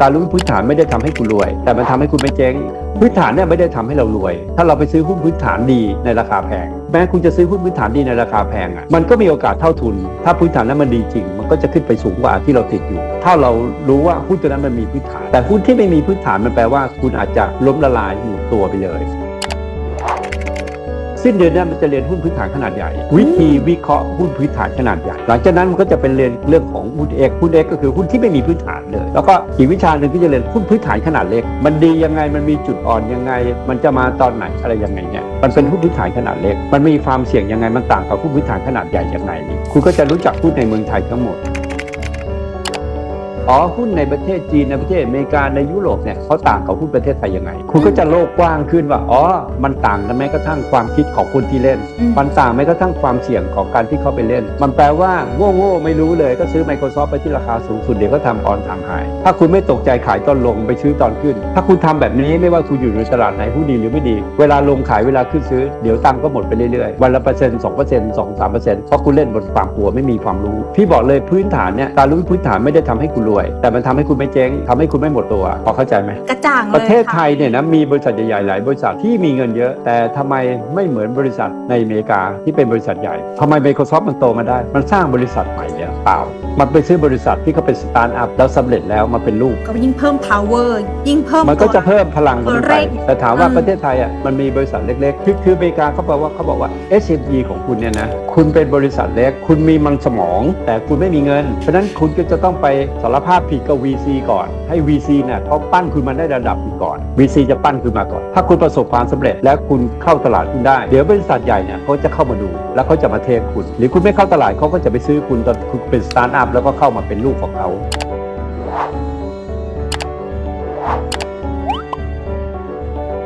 การรู้พื้นฐานไม่ได้ทำให้คุณรวย แต่มันทำให้คุณไม่เจ๊ง พื้นฐานเนี่ยไม่ได้ทำให้เรารวย ถ้าเราไปซื้อหุ้นพื้นฐานดีในราคาแพงแม้คุณจะซื้อหุ้นพื้นฐานดีในราคาแพงอะมันก็มีโอกาสเท่าทุน ถ้าพื้นฐานนั้นมันดีจริง มันก็จะขึ้นไปสูงกว่าที่เราติดอยู่ ถ้าเรารู้ว่าหุ้นตัวนั้นมันมีพื้นฐาน แต่หุ้นที่ไม่มีพื้นฐานมันแปลว่า คุณอาจจะล้มละลายหมดตัวไปเลย สิ้นเดือนนี้มันจะเรียนหุ้นพื้นฐานขนาดใหญ่ วิธีวิเคราะห์หุ้นพื้นฐานขนาดใหญ่หลังจากนั้นมันก็จะเป็นเรียนเรื่องของหุ้นเอกหุ้นเอกก็คือหุ้นที่ไม่มีพื้นฐานเลย แล้วก็อีกวิชาหนึ่งที่จะเรียนหุ้นพื้นฐานขนาดเล็ก มันดียังไงมันมีจุดอ่อนยังไง มันจะมาตอนไหนอะไรยังไงเนี่ยมันเป็นหุ้นพื้นฐานขนาดเล็ก มันมีความเสี่ยงยังไงมันต่างกับหุ้นพื้นฐานขนาดใหญ่ยังไงคุณก็จะรู้จักหุ้นในเมืองไทยทั้งหมด อ๋อหุ้นในประเทศจีนในประเทศอเมริกาในยุโรปเนี่ยเขาต่างกับหุ้นประเทศไทยยังไง คุณก็จะโลกกว้างขึ้นว่าอ๋อมันต่างกันแม้กระทั่งความคิดของคนที่เล่นอืมมันต่างแม้กระทั่งความเสี่ยงของการที่เขาไปเล่น มันแปลว่าโง่โง่ๆไม่รู้เลยก็ซื้อ Microsoft ไปที่ราคาสูงสุดเดี๋ยวก็ทำออนทำหาย ถ้าคุณไม่ตกใจขายตอนลงไปซื้อตอนขึ้น ถ้าคุณทำแบบนี้ไม่ว่าคุณอยู่ในตลาดไหนหุ้นดีหรือไม่ดี เวลาลงขายเวลาขึ้นซื้อเดี๋ยวตังค์ก็หมดไปเรื่อยๆวันละเปอร์เซ็นต์สองเปอร์เซ็นต์สองสามเปอร์เซ็นต์เพราะคุณเล่นบนความกลัวไม่มีความรู้ พี่บอกเลยพื้นฐานเนี่ยการรู้พื้นฐานไม่ได้ทำให้คุณรวย แต่มันทำให้คุณไม่เจ๊งทำให้คุณไม่หมดตัวพอเข้าใจไหมกระจ่างเลยประเทศค่ไทยเนี่ยนะมีบริษัทใหญ่ๆหลายบริษัทที่มีเงินเยอะ แต่ทำไมไม่เหมือนบริษัทในอเมริกาที่เป็นบริษัทใหญ่ทำไม Microsoft มันโตมาได้ มันสร้างบริษัทใหม่เนี่ย เปล่า มันไปซื้อบริษัทที่เขาเป็นสตาร์ทอัพแล้วสำเร็จแล้วมาเป็นลูก ก็ยิ่งเพิ่ม power ยิ่งเพิ่มมันก็จะตัวเพิ่มพลังของมันเร่ไปงแต่ถามว่าอืมประเทศไทยอะมันมีบริษัทเล็กๆ คือคืออเมริกาเขาบอกว่าเขาบอกว่า SME ของคุณเนี่ยนะคุณเป็นบริษัทเล็ก คุณมีมันสมอง แต่คุณไม่มีเงิน เพราะฉะนั้นคุณก็จะต้องไปสารภาพผิดกับ VC ก่อน ให้ VC เนี่ยเขาปั้นคุณมาได้ระดับหนึ่งก่อน VC จะปั้นคุณมาก่อน ถ้าคุณประสบความสำเร็จและคุณเข้าตลาดคุณได้ เดี๋ยวบริษัทใหญ่เนี่ยเขาจะเข้ามาดู แล้วเขาจะมาเทคคุณ หรือคุณไม่เข้าตลาดเขาก็จะไปซื้อคุณตอนคุณ็นสตาร์ทอัพแล้วก็เข้ามาเป็นลูกของเขา